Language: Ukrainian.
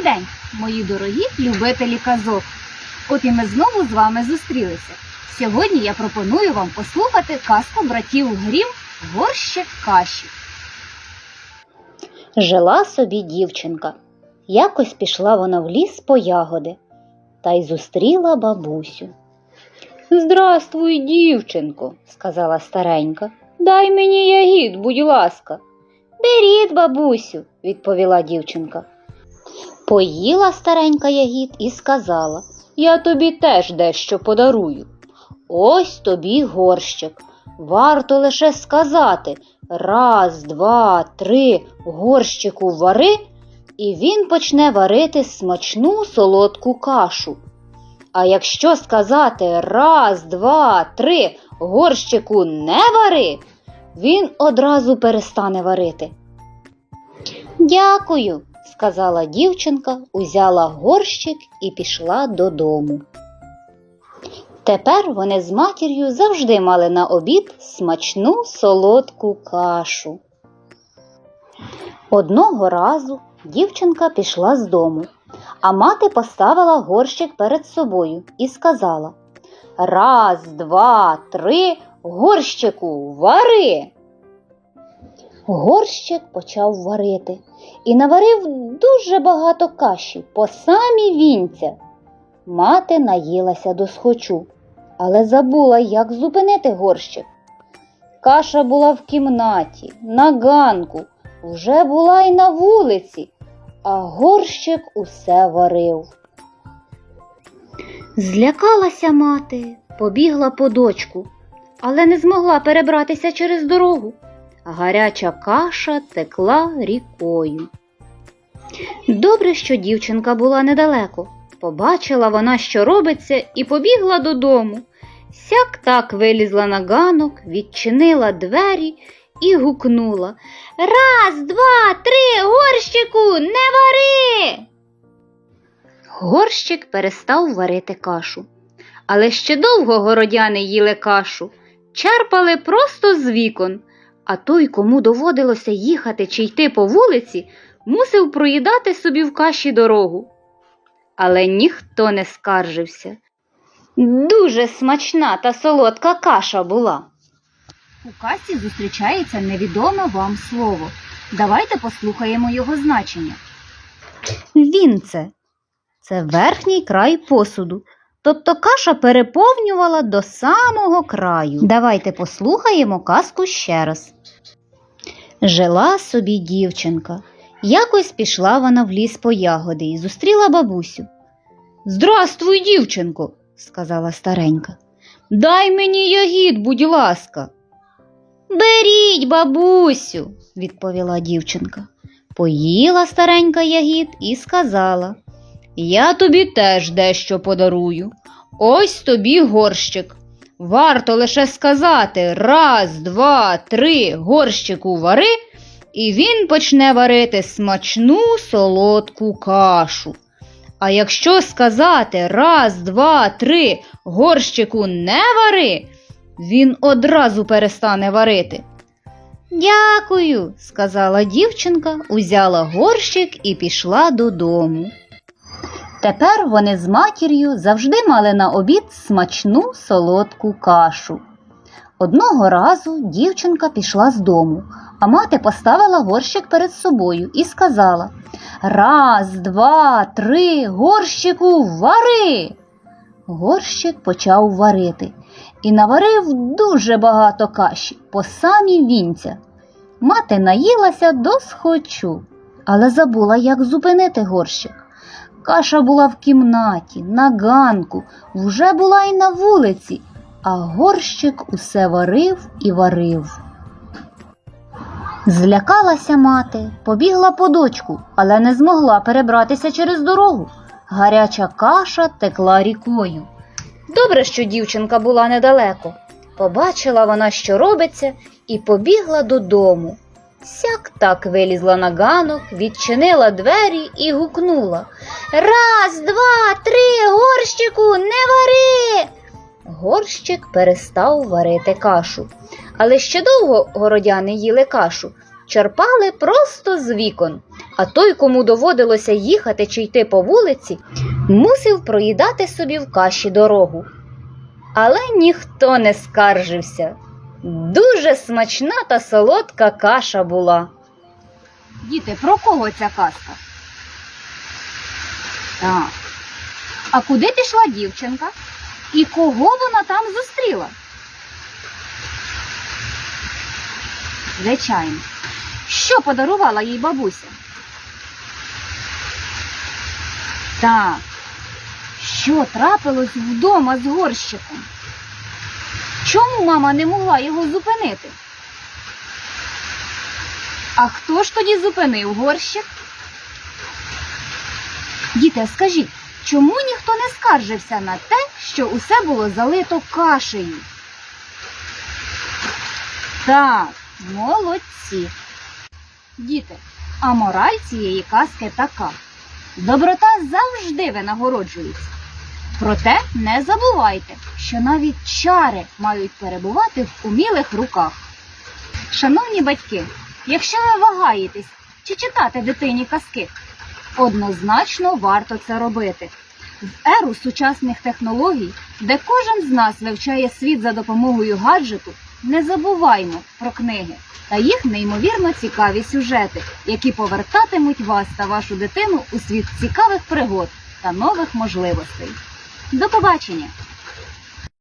Добрий день, мої дорогі любителі казок. От і ми знову з вами зустрілися. Сьогодні я пропоную вам послухати казку братів Грім Горщик каші. Жила собі дівчинка. Якось пішла вона в ліс по ягоди та й зустріла бабусю. Здравствуй, дівчинко, сказала старенька. Дай мені ягід, будь ласка. Беріть, бабусю, відповіла дівчинка. Поїла старенька ягід і сказала Я тобі теж дещо подарую. Ось тобі горщик. Варто лише сказати раз, два, три горщику вари, і він почне варити смачну солодку кашу. А якщо сказати раз, два, три горщику не вари, він одразу перестане варити. Дякую, сказала дівчинка, узяла горщик і пішла додому. Тепер вони з матір'ю завжди мали на обід смачну солодку кашу. Одного разу дівчинка пішла з дому, а мати поставила горщик перед собою і сказала Раз, два, три, горщику, вари. Горщик почав варити і наварив дуже багато каші по самі вінця. Мати наїлася до схочу, але забула, як зупинити горщик. Каша була в кімнаті, на ганку, вже була й на вулиці, а горщик усе варив. Злякалася мати, побігла по дочку, але не змогла перебратися через дорогу. Гаряча каша текла рікою. Добре, що дівчинка була недалеко. Побачила вона, що робиться, і побігла додому. Сяк так вилізла на ганок, відчинила двері і гукнула Раз, два, три, горщику, не вари. Горщик перестав варити кашу. Але ще довго городяни їли кашу, черпали просто з вікон, а той, кому доводилося їхати чи йти по вулиці, мусив проїдати собі в каші дорогу. Але ніхто не скаржився. Дуже смачна та солодка каша була. У казці зустрічається невідоме вам слово. Давайте послухаємо його значення. Вінце це верхній край посуду, тобто каша переповнювала до самого краю. Давайте послухаємо казку ще раз. Жила собі дівчинка. Якось пішла вона в ліс по ягоди і зустріла бабусю. Здрастуй, дівчинко, сказала старенька. Дай мені ягід, будь ласка. Беріть, бабусю, відповіла дівчинка. Поїла старенька ягід і сказала Я тобі теж дещо подарую. Ось тобі горщик. Варто лише сказати раз, два, три горщику вари, і він почне варити смачну солодку кашу. А якщо сказати раз, два, три горщику не вари, він одразу перестане варити. Дякую, сказала дівчинка, узяла горщик і пішла додому. Тепер вони з матір'ю завжди мали на обід смачну солодку кашу. Одного разу дівчинка пішла з дому, а мати поставила горщик перед собою і сказала Раз, два, три, горщику, вари. Горщик почав варити і наварив дуже багато каші по самі вінця. Мати наїлася до схочу, але забула, як зупинити горщик. Каша була в кімнаті, на ганку, вже була й на вулиці, а горщик усе варив і варив. Злякалася мати, побігла по дочку, але не змогла перебратися через дорогу. Гаряча каша текла рікою. Добре, що дівчинка була недалеко. Побачила вона, що робиться, і побігла додому. Сяк так вилізла на ганок, відчинила двері і гукнула Раз, два, три, горщику, не вари. Горщик перестав варити кашу. Але ще довго городяни їли кашу, черпали просто з вікон, а той, кому доводилося їхати чи йти по вулиці, мусив проїдати собі в каші дорогу. Але ніхто не скаржився. Дуже смачна та солодка каша була. Діти, про кого ця казка? Так. А куди пішла дівчинка? І кого вона там зустріла? Звичайно. Що подарувала їй бабуся? Так. Що трапилось вдома з горщиком? Чому мама не могла його зупинити? А хто ж тоді зупинив горщик? Діти, скажіть, чому ніхто не скаржився на те, що усе було залито кашею? Так, молодці. Діти, а мораль цієї казки така. Доброта завжди винагороджується. Проте не забувайте, що навіть чари мають перебувати в умілих руках. Шановні батьки, якщо ви вагаєтесь, чи читати дитині казки, однозначно варто це робити. В еру сучасних технологій, де кожен з нас вивчає світ за допомогою гаджету, не забуваймо про книги та їх неймовірно цікаві сюжети, які повертатимуть вас та вашу дитину у світ цікавих пригод та нових можливостей. До побачення!